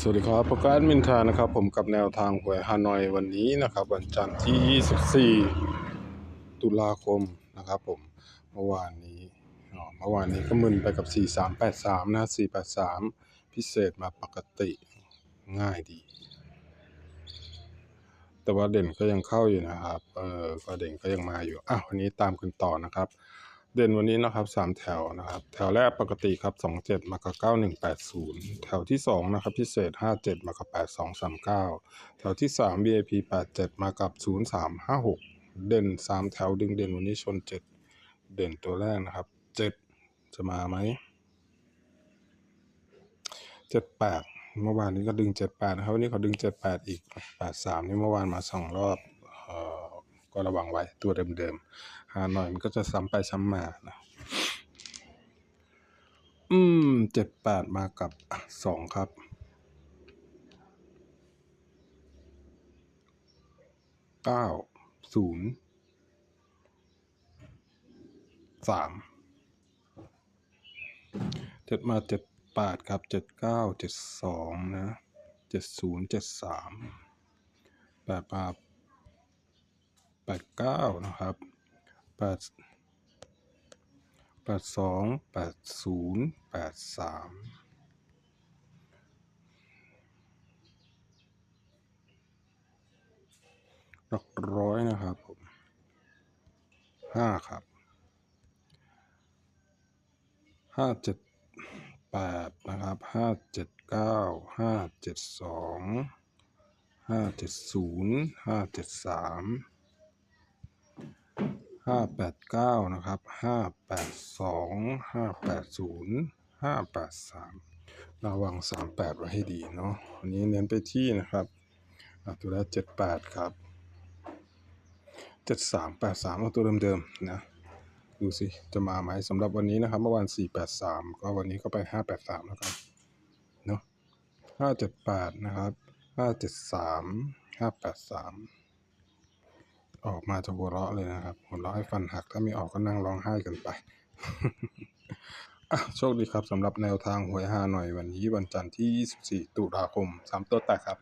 สวัสดีครับปรแกรมมินทานะครับ ผมกับแนวทางหวยฮานอยวันนี้นะครับ วันจันทร์ที่ 24 ตุลาคมนะครับ ผมเมื่อวานนี้อ๋อเมื่อวานนี้ก็มึนไปกับ 4383 นะ 483 พิเศษมาปกติง่ายดี แต่ว่าเด่นก็ยังเข้าอยู่นะครับเออก็เด่นก็ยังมาอยู่อะวันนี้ตามกันต่อนะครับ เด่นวันนี้นะครับสามแถวนะครับ แถวแรกปกติครับสองเจ็ดมากับเก้าหนึ่งแปดศูนย์แถวที่สองนะครับพิเศษห้าเจ็ดมากับแปดสองสามเก้าแถวที่สาม VIP แปดเจ็ดมากับศูนย์สามห้าหกเด่นสามแถวดึงเด่นวันนี้ชนเจ็ดเด่นตัวแรกนะครับเจ็ดจะมาไหมเจ็ดแปดเมื่อวานนี้ก็ดึงเจ็ดแปดนะครับวันนี้เขาดึงเจ็ดแปดอีกแปดสามนี่เมื่อวานมาสองรอบเอ่อ ก็ระวังไว้ตัวเดิมๆหาหน่อยมันก็จะซ้ำไปซ้ำมานะอืมเจ็ดแปดมากับสองครับเก้าศูนย์สามเจ็ดมาเจ็ดแปดครับเจ็ดเก้าเจ็ดสองนะเจ็ดศูนย์เจ็ดสามแปดมา แปดเก้านะครับแปดแปดสองแปดศูนย์แปดสามหลักร้อยนะครับผมห้าครับห้าเจ็ดแปดนะครับห้าเจ็ดเก้าห้าเจ็ดสองห้าเจ็ดศูนย์ห้าเจ็ดสาม ห้าแปดเก้านะครับห้าแปดสองห้าแปดศูนย์ห้าแปดสามระวังสามแปดไว้ให้ดีเนาะวันนี้เน้นไปที่นะครับตัวแรกเจ็ดแปดครับเจ็ดสามแปดสามเอาตัวเดิมๆนะดูสิ จะมาไหมสำหรับวันนี้นะครับ เมื่อวานสี่แปดสามก็วันนี้ก็ไปห้าแปดสามแล้วกันเนาะห้าเจ็ดแปดนะครับห้าเจ็ดสามห้าแปดสาม ออกมาจะหัวเราะเลยนะครับหัวเราะให้ฟันหัก ถ้าไม่ออกก็นั่งร้องไห้กันไปโชคดีครับสำหรับแนวทางหวยฮาหน่อยวันนี้วันจันทร์ที่ 24 ตุลาคม 3 ตัวแตกครับ